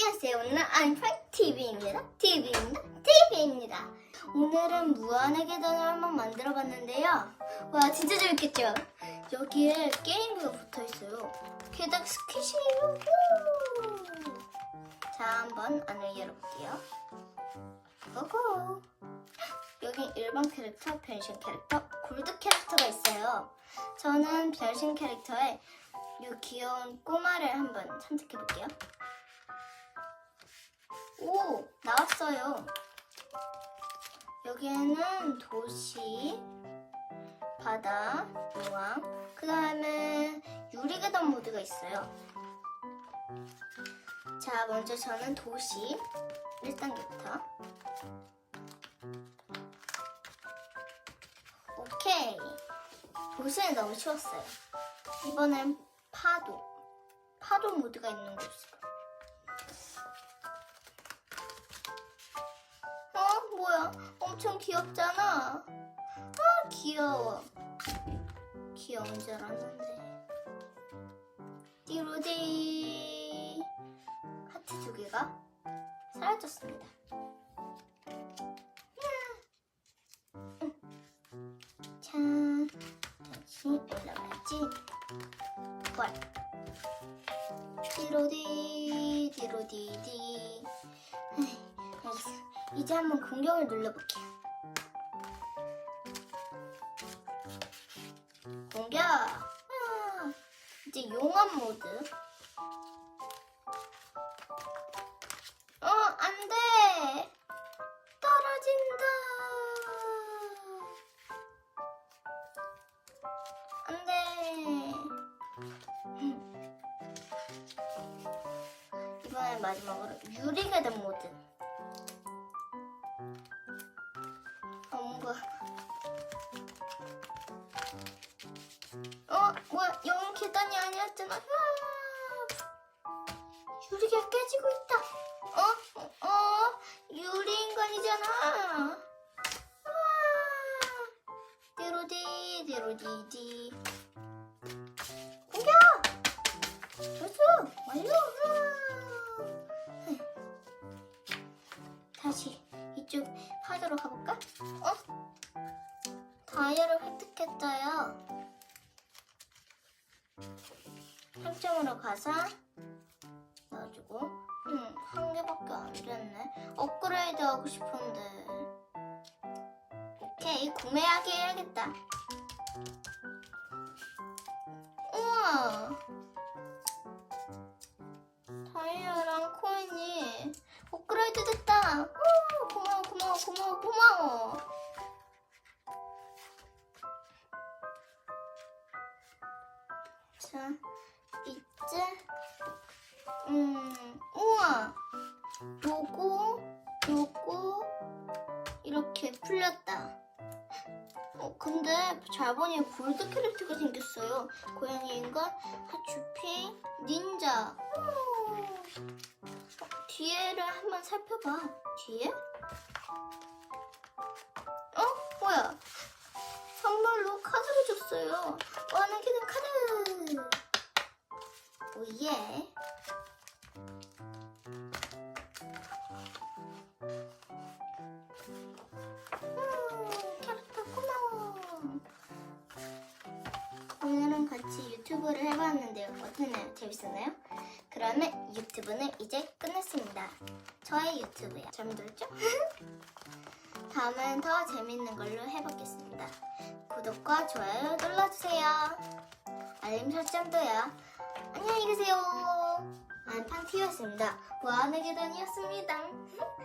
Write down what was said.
안녕하세요. 오늘은 안팡 TV입니다. TV입니다. TV입니다. 오늘은 무한의 계단을 한번 만들어 봤는데요. 와, 진짜 재밌겠죠? 여기에 게임기가 붙어 있어요. 게다가 스퀴시예요. 후! 자, 한번 안을 열어볼게요. 고고. 여기 일반 캐릭터, 변신 캐릭터, 골드 캐릭터가 있어요. 저는 변신 캐릭터에 이 귀여운 꼬마를 한번 선택해 볼게요. 오, 나왔어요. 여기에는 도시, 바다, 용암, 그 다음에 유리계단 모드가 있어요. 자, 먼저 저는 도시 1단계부터. 오케이. 도시는 너무 쉬웠어요. 이번엔 파도. 파도 모드가 있는 곳으로. 뭐야? 엄청 귀엽잖아. 아, 귀여워. 귀여운 줄 알았는데. 띠로디. 하트 두 개가 사라졌습니다. 자, 다시 올라가야지. 월. 디로디, 디로디디. 알겠어. 이제 한번 공격을 눌러볼게요. 공격! 아, 이제 용암 모드. 어, 안 돼! 떨어진다! 안 돼! 이번엔 마지막으로 유리계단 모드. 어, 뭔가. 어, 뭐야, 여긴 계단이 아니었잖아. 으아! 유리가 깨지고 있다. 어, 어, 어, 유리 인간이잖아. 으아! 디로디, 디로디디. 파도로 가볼까? 어? 다이아를 획득했어요. 설정으로 가서 넣어주고 음, 한 개밖에 안 됐네. 업그레이드 하고 싶은데. 오케이, 구매하기 해야겠다. 우와! 고마워, 고마워. 자, 이제 음, 우와, 요거, 요거 이렇게 풀렸다. 어, 근데 잘 보니 골드 캐릭터가 생겼어요. 고양이 인간, 하츄피, 닌자. 오. 어, 뒤에를 한번 살펴봐. 뒤에? 어? 뭐야? 선물로 카드를 줬어요. 원하는 기는 카드. 오예. 음. 오늘은 같이 유튜브를 해봤는데요. 어땠나요? 재밌었나요? 그러면 유튜브는 이제 끝났습니다. 저의 유튜브요. 잠들었죠? 다음엔 더 재밌는 걸로 해보겠습니다. 구독과 좋아요 눌러주세요. 알림 설정도요. 안녕히 계세요. 안팡티였습니다. 무한의 계단이었습니다.